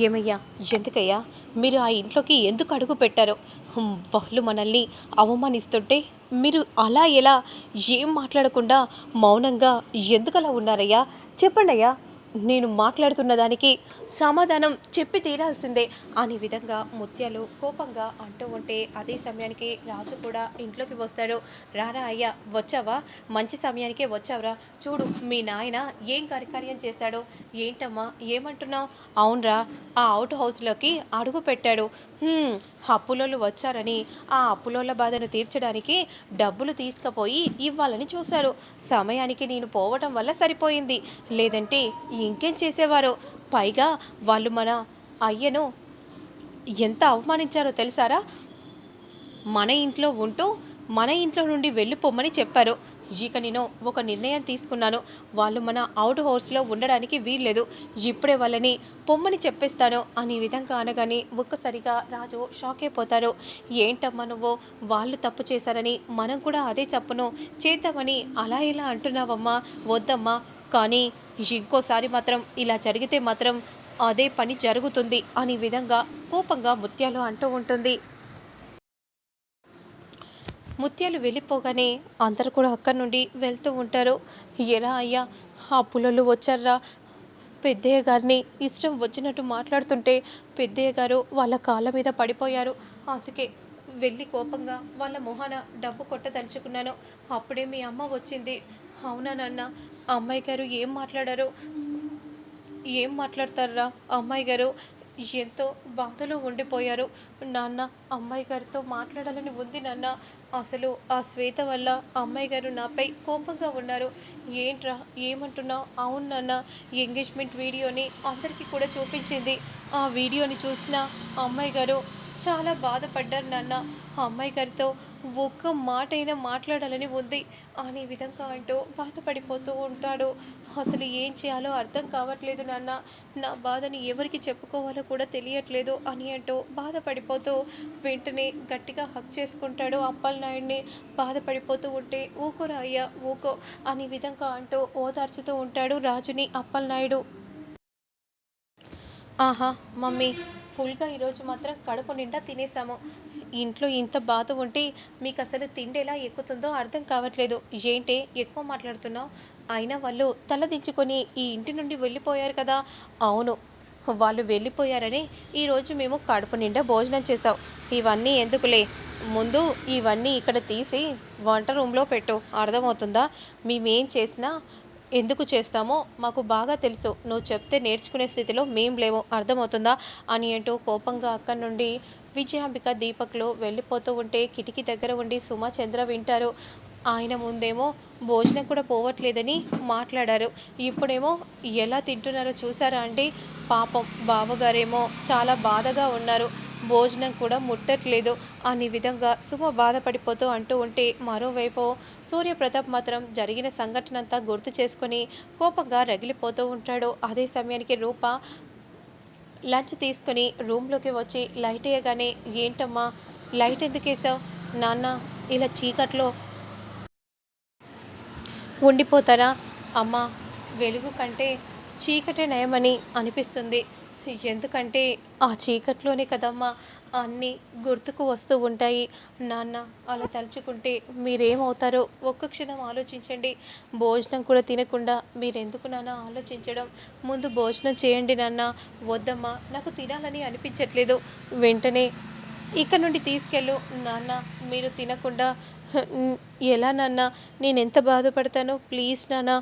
ఏమయ్యా ఎందుకయ్యా? మీరు ఆ ఇంట్లోకి ఎందుకు అడుగు పెట్టారో? వాళ్ళు మనల్ని అవమానిస్తుంటే మీరు అలా ఎలా ఏం మాట్లాడకుండా మౌనంగా ఎందుకలా ఉన్నారయ్యా? చెప్పండి అయ్యా నేను మాట్లాడుతున్న దానికి సమాధానం చెప్పి తీరాల్సిందే అనే విధంగా ముత్యాలు కోపంగా అంటూ ఉంటే అదే సమయానికి రాజు కూడా ఇంట్లోకి వస్తాడు. రారా అయ్యా వచ్చావా? మంచి సమయానికే వచ్చావురా. చూడు మీ నాయన ఏం కార్యకార్యం చేశాడో ఏంటమ్మా ఏమంటున్నావు? అవునరా ఆ అవుట్ హౌస్లోకి అడుగు పెట్టాడు. అప్పులోళ్ళు వచ్చారని ఆ అప్పులోళ్ళ బాధను తీర్చడానికి డబ్బులు తీసుకుపోయి ఇవ్వాలని చూశారు సమయానికి నేను పోవటం వల్ల సరిపోయింది. లేదంటే ఇంకేం చేసేవారో? పైగా వాళ్ళు మన అయ్యను ఎంత అవమానించారో తెలుసారా? మన ఇంట్లో ఉంటూ మన ఇంట్లో నుండి వెళ్ళిపోమ్మని చెప్పారు. ఇక నేను ఒక నిర్ణయం తీసుకున్నాను. వాళ్ళు మన అవుట్ హౌస్లో ఉండడానికి వీల్లేదు. ఇప్పుడే వాళ్ళని పొమ్మని చెప్పేస్తాను అనే విధంగా అనగానే ఒక్కసారిగా రాజు షాక్ అయిపోతాడు. ఏంటమ్మా నువ్వు? వాళ్ళు తప్పు చేశారని మనం కూడా అదే తప్పును చేద్దామని అలా ఇలా అంటున్నావమ్మా. వద్దమ్మా. కానీ ఇంకోసారి మాత్రం ఇలా జరిగితే మాత్రం అదే పని జరుగుతుంది అనే విధంగా కోపంగా ముత్యాలు అంటూ ఉంటుంది. ముత్యాలు వెళ్ళిపోగానే అందరు కూడా అక్కడి నుండి వెళ్తూ ఉంటారు. ఎరా అయ్యా? ఆ పుల్లలు వచ్చారా? పెద్దయ్య గారిని ఇష్టం వచ్చినట్టు మాట్లాడుతుంటే పెద్దయ్య గారు వాళ్ళ కాళ్ళ మీద పడిపోయారు. అందుకే వెళ్ళి కోపంగా వాళ్ళ మొహాన డబ్బు కొట్టదలుచుకున్నాను. అప్పుడే మీ అమ్మ వచ్చింది. అవునా నాన్న? అమ్మాయి గారు ఏం మాట్లాడారు? ఏం మాట్లాడతారా అమ్మాయి గారు? ఎంతో బాధలో ఉండిపోయారు. నాన్న అమ్మాయి గారితో మాట్లాడాలని ఉంది నాన్న. అసలు ఆ శ్వేత వల్ల అమ్మాయి గారు నాపై కోపంగా ఉన్నారు. ఏంట్రా ఏమంటున్నావు? అవును నాన్న ఎంగేజ్మెంట్ వీడియోని అందరికీ కూడా చూపించింది. ఆ వీడియోని చూసిన అమ్మాయి గారు చాలా బాధపడ్డారు నాన్న. ఆ అమ్మాయి గారితో ఒక్క మాట అయినా మాట్లాడాలని ఉంది. అనే విధంగా అంటూ బాధపడిపోతూ ఉంటాడు. అసలు ఏం చేయాలో అర్థం కావట్లేదు నాన్న. నా బాధని ఎవరికి చెప్పుకోవాలో కూడా తెలియట్లేదు అని అంటూ బాధపడిపోతూ వెంటనే గట్టిగా హక్ చేసుకుంటాడు అప్పలనాయుడిని. బాధపడిపోతూ ఉంటే ఊకోరా అయ్యా ఊకో అనే విధంగా అంటూ ఓదార్చుతూ ఉంటాడు రాజుని అప్పలనాయుడు. ఆహా మమ్మీ ఫుల్గా ఈరోజు మాత్రం కడుపు నిండా తినేసాము. ఇంట్లో ఇంత బాధ ఉంటే మీకు అసలు తిండి ఎలా ఎక్కుతుందో అర్థం కావట్లేదు. ఏంటి ఎక్కువ మాట్లాడుతున్నావు? అయినా వాళ్ళు తలదించుకొని ఈ ఇంటి నుండి వెళ్ళిపోయారు కదా? అవును వాళ్ళు వెళ్ళిపోయారని ఈరోజు మేము కడుపు నిండా భోజనం చేసాం ఇవన్నీ ఎందుకులే? ముందు ఇవన్నీ ఇక్కడ తీసి వంట రూమ్లో పెట్టు. అర్థమవుతుందా? మేమేం చేసినా ఎందుకు చేస్తామో మాకు బాగా తెలుసు. నువ్వు చెప్తే నేర్చుకునే స్థితిలో మేం లేము. అర్థమవుతుందా? అని అంటూ కోపంగా అక్కడి నుండి విజయాంబిక దీపక్లు వెళ్ళిపోతూ ఉంటే కిటికీ దగ్గర ఉండి సుమా చంద్ర వింటారు. ఆయన ముందేమో భోజనం కూడా పోవట్లేదని మాట్లాడారు. ఇప్పుడేమో ఎలా తింటున్నారో చూసారా అండి? పాపం బావగారేమో చాలా బాధగా ఉన్నారు. భోజనం కూడా ముట్టట్లేదు. అని విధంగా సుమ బాధపడిపోతూ అంటూ ఉంటే మరోవైపు సూర్యప్రతాప్ మాత్రం జరిగిన సంఘటన అంతా గుర్తు చేసుకొని కోపంగా రగిలిపోతూ ఉంటాడు. అదే సమయానికి రూప లంచ్ తీసుకొని రూమ్లోకి వచ్చి లైట్ వేయగానే ఏంటమ్మా లైట్ ఎందుకు వేసావు? నాన్న ఇలా చీకట్లో ఉండిపోతారా? అమ్మా వెలుగు కంటే చీకటే నయమని అనిపిస్తుంది. ఎందుకంటే ఆ చీకట్లోనే కదమ్మా అన్నీ గుర్తుకు వస్తూ ఉంటాయి. నాన్న అలా తలుచుకుంటే మీరేమవుతారో ఒక్క క్షణం ఆలోచించండి. భోజనం కూడా తినకుండా మీరెందుకు నాన్న ఆలోచించడం? ముందు భోజనం చేయండి నాన్న. వద్దమ్మా నాకు తినాలని అనిపించట్లేదు. వెంటనే ఇక్కడ నుండి తీసుకెళ్ళు. నాన్న మీరు తినకుండా ఎలా నాన్న? నేను ఎంత బాధపడతానో ప్లీజ్ నాన్న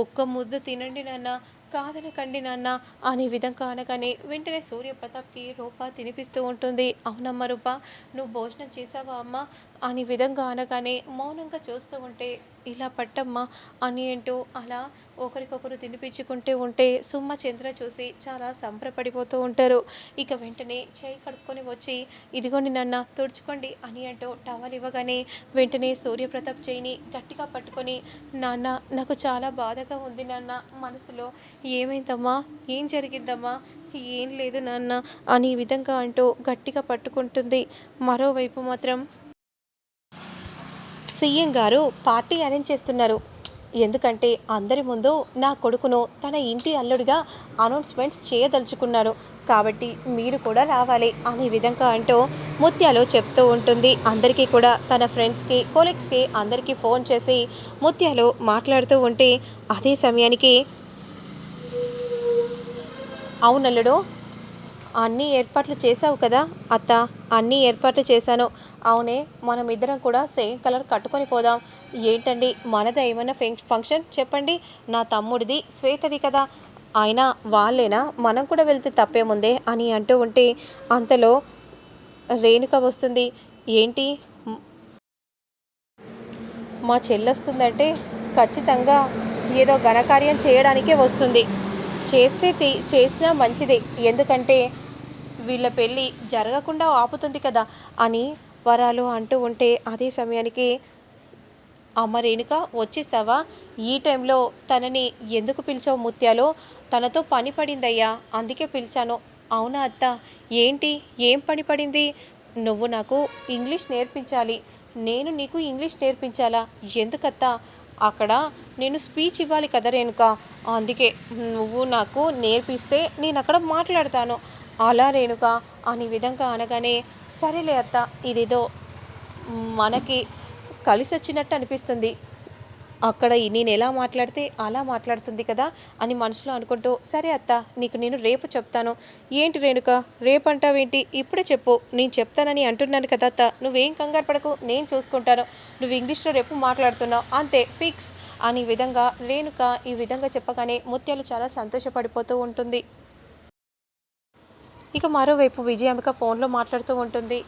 ఒక్క ముద్ద తినండి నాన్న. కాదనకండి నాన్న. అనే విధంగా అనగానే వెంటనే సూర్యప్రతాప్కి రూప తినిపిస్తూ ఉంటుంది. అవునమ్మ రూప నువ్వు భోజనం చేసావా అమ్మ? అనే విధంగా అనగానే మౌనంగా చూస్తూ ఉంటే ఇలా పట్టమ్మా అని అంటూ అలా ఒకరికొకరు తినిపించుకుంటూ ఉంటే సుమ్మ చంద్ర చూసి చాలా సంబరపడిపోతూ ఉంటారు. ఇక వెంటనే చేయి కడుక్కొని వచ్చి ఇదిగోండి నాన్న తుడుచుకోండి అని అంటూ టవల్ ఇవ్వగానే వెంటనే సూర్యప్రతాప్ చేయిని గట్టిగా పట్టుకొని నాన్న నాకు చాలా బాధగా ఉంది నాన్న మనసులో ఏమైందమ్మా? ఏం జరిగిందమ్మా? ఏం లేదు నాన్న అని ఈ విధంగా అంటూ గట్టిగా పట్టుకుంటుంది. మరోవైపు మాత్రం సీఎం గారు పార్టీ అరేంజ్ చేస్తున్నారు. ఎందుకంటే అందరి ముందు నా కొడుకును తన ఇంటి అల్లుడిగా అనౌన్స్మెంట్స్ చేయదలుచుకున్నారు. కాబట్టి మీరు కూడా రావాలి అనే విధంగా అంటూ ముత్యాలు చెప్తూ ఉంటుంది. అందరికీ కూడా తన ఫ్రెండ్స్కి కొలీగ్స్కి అందరికీ ఫోన్ చేసి ముత్యాలు మాట్లాడుతూ ఉంటే అదే సమయానికి అవునల్లుడు అన్ని ఏర్పాట్లు చేశావు కదా అత్త? అన్నీ ఏర్పాట్లు చేశాను. అవునే మనం ఇద్దరం కూడా సేమ్ కలర్ కట్టుకొని పోదాం. ఏంటండి మనది ఏమైనా ఫంక్షన్? చెప్పండి. నా తమ్ముడిది శ్వేతది కదా. అయినా వాళ్ళేనా? మనం కూడా వెళ్తే తప్పేముందే అని అంటూ ఉంటే అంతలో రేణుక వస్తుంది. ఏంటి? మా చెల్లొస్తుందంటే ఖచ్చితంగా ఏదో ఘనకార్యం చేయడానికే వస్తుంది. చేస్తే చేసినా మంచిదే. ఎందుకంటే వీళ్ళ పెళ్ళి జరగకుండా ఆపుతుంది కదా అని వరాలు అంటూ ఉంటే అదే సమయానికి అమ్మ రేణుక వచ్చేసావా? ఈ టైంలో తనని ఎందుకు పిలిచావు ముత్యాలో? తనతో పని పడిందయ్యా అందుకే పిలిచాను. అవునా అత్త? ఏంటి? ఏం పని పడింది? నువ్వు నాకు ఇంగ్లీష్ నేర్పించాలి. నేను నీకు ఇంగ్లీష్ నేర్పించాలా? ఎందుకత్తా? అక్కడ నేను స్పీచ్ ఇవ్వాలి కదా రేణుక. అందుకే నువ్వు నాకు నేర్పిస్తే నేను అక్కడ మాట్లాడతాను. అలా రేణుక అని విధంగా అనగానే సరేలే అత్త ఇదేదో మనకి కలిసి వచ్చినట్టు అనిపిస్తుంది. అక్కడ నేను ఎలా మాట్లాడితే అలా మాట్లాడుతుంది కదా అని మనసులో అనుకుంటూ సరే అత్త నీకు నేను రేపు చెప్తాను. ఏంటి రేణుక రేపు అంటావేంటి ఇప్పుడే చెప్పు. నేను చెప్తానని అంటున్నాను కదా అత్త. నువ్వేం కంగారు పడకు నేను చూసుకుంటాను. నువ్వు ఇంగ్లీష్లో రేపు మాట్లాడుతున్నావు. అంతే ఫిక్స్ అని విధంగా రేణుక ఈ విధంగా చెప్పగానే ముత్యాలు చాలా సంతోషపడిపోతూ ఉంటుంది. ఇక మరోవైపు విజయాంబిక ఫోన్లో మాట్లాడుతూ ఉంటుంది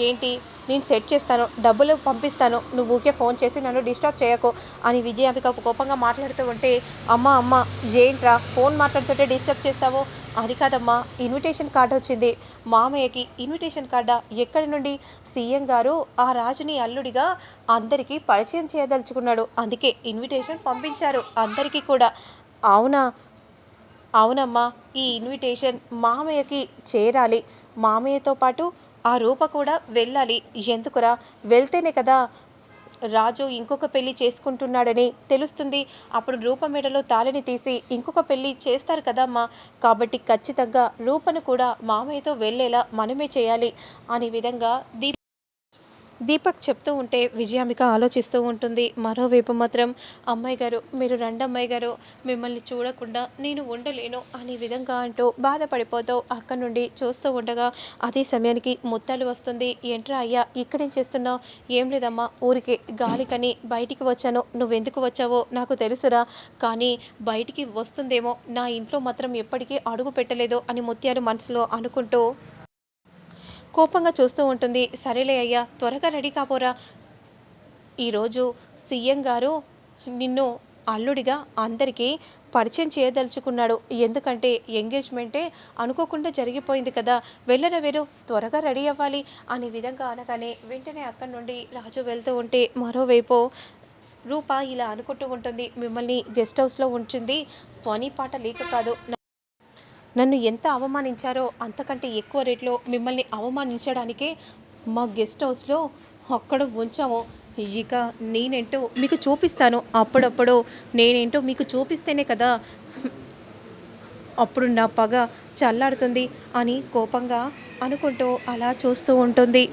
ఏంటి? నేను సెట్ చేస్తాను డబ్బులు పంపిస్తాను నువ్వు ఊకే ఫోన్ చేసి నన్ను డిస్టర్బ్ చేయకు అని విజయాంబిక కోపంగా మాట్లాడుతూ ఉంటే అమ్మ అమ్మ ఏంట్రా? ఫోన్ మాట్లాడుతుంటే డిస్టర్బ్ చేస్తావో? అది కాదమ్మా ఇన్విటేషన్ కార్డు వచ్చింది. మామయ్యకి ఇన్విటేషన్ కార్డా? ఎక్కడి నుండి? సీఎం గారు ఆ రాజుని అల్లుడిగా అందరికీ పరిచయం చేయదలుచుకున్నాడు. అందుకే ఇన్విటేషన్ పంపించారు అందరికీ కూడా. అవునా? అవునమ్మా ఈ ఇన్విటేషన్ మామయ్యకి చేరాలి. మామయ్యతో పాటు ఆ రూప కూడా వెళ్ళాలి. ఎందుకురా? వెళ్తేనే కదా రాజు ఇంకొక పెళ్ళి చేసుకుంటున్నాడని తెలుస్తుంది. అప్పుడు రూప మెడలో తాళిని తీసి ఇంకొక పెళ్ళి చేస్తారు కదమ్మా. కాబట్టి ఖచ్చితంగా రూపను కూడా మామయ్యతో వెళ్ళేలా మనమే చేయాలి. అనే విధంగా దీప్ దీపక్ చెప్తూ ఉంటే విజయాంబిక ఆలోచిస్తూ ఉంటుంది. మరోవైపు మాత్రం అమ్మాయి గారు మీరు రండి అమ్మాయి గారు మిమ్మల్ని చూడకుండా నేను ఉండలేను అనే విధంగా అంటూ బాధపడిపోతూ అక్కడి నుండి చూస్తూ ఉండగా అదే సమయానికి ముత్తాలు వస్తుంది. ఏంట్రా అయ్యా ఇక్కడేం చేస్తున్నావు? ఏం లేదమ్మా ఊరికే గాలికని బయటికి వచ్చాను. నువ్వెందుకు వచ్చావో నాకు తెలుసురా కానీ బయటికి వస్తుందేమో నా ఇంట్లో మాత్రం ఎప్పటికీ అడుగు పెట్టలేదు అని ముత్యాలు మనసులో అనుకుంటూ కోపంగా చూస్తూ ఉంటుంది. సరేలే అయ్యా త్వరగా రెడీ కాపోరా ఈరోజు సీఎం గారు నిన్ను అల్లుడిగా అందరికీ పరిచయం చేయదలుచుకున్నాడు. ఎందుకంటే ఎంగేజ్మెంటే అనుకోకుండా జరిగిపోయింది కదా. వెళ్ళరా వేరు త్వరగా రెడీ అవ్వాలి అనే విధంగా అనగానే వెంటనే అక్కడి నుండి రాజు వెళ్తూ ఉంటే మరోవైపు రూప ఇలా అనుకుంటూ ఉంటుంది. మిమ్మల్ని గెస్ట్ హౌస్లో ఉంచింది పని పాట లేక కాదు. నన్ను ఎంత అవమానించారో అంతకంటే ఎక్కువ రేట్లో మిమ్మల్ని అవమానించడానికే మా గెస్ట్ హౌస్లో అక్కడ ఉంచాము. ఇక నేనేంటో మీకు చూపిస్తాను. అప్పుడప్పుడు నేనేంటో మీకు చూపిస్తేనే కదా అప్పుడు నా పగ చల్లారుతుంది అని కోపంగా అనుకుంటూ అలా చూస్తూ ఉంటుంది.